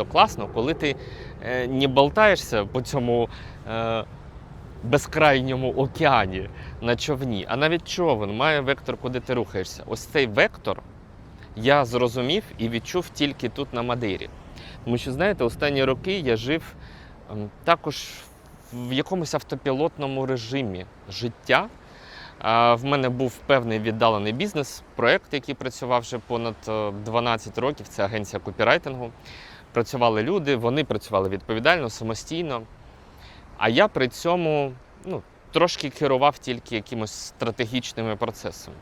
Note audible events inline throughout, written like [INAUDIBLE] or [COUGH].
набагато класно, коли ти е, не болтаєшся по цьому е, безкрайньому океані на човні, а навіть човен має вектор, куди ти рухаєшся. Ось цей вектор я зрозумів і відчув тільки тут на Мадейрі. Тому що, знаєте, останні роки я жив ем, також в якомусь автопілотному режимі життя. В мене був певний віддалений бізнес, проект, який працював вже понад е, 12 років. Це агенція копірайтингу. Працювали люди, вони працювали відповідально, самостійно. А я при цьому ну, трошки керував тільки якимось стратегічними процесами.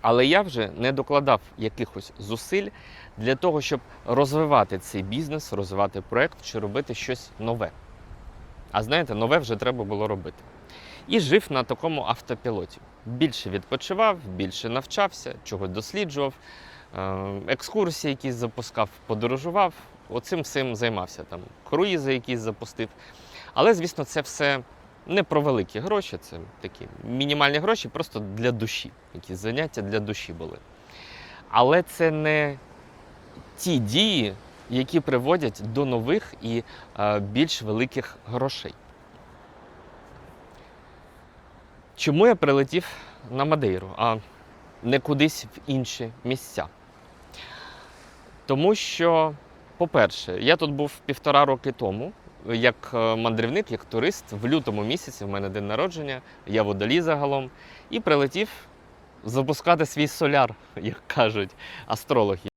Але я вже не докладав якихось зусиль для того, щоб розвивати цей бізнес, розвивати проект чи робити щось нове. А знаєте, нове вже треба було робити. І жив на такому автопілоті. Більше відпочивав, більше навчався, чогось досліджував, е, екскурсії якісь запускав, подорожував. Оцим всім займався. Там круїзи якісь запустив. Але, звісно, це все не про великі гроші, це такі мінімальні гроші, просто для душі. Якісь заняття для душі були. Але це не ті дії, які приводять до нових і е, більш великих грошей. Чому я прилетів на Мадейру, а не кудись в інші місця? Тому що, по-перше, я тут був півтора роки тому, як е, мандрівник, як турист, в лютому місяці в мене день народження, я водолій загалом, і прилетів запускати свій соляр, [LAUGHS] як кажуть астрологи.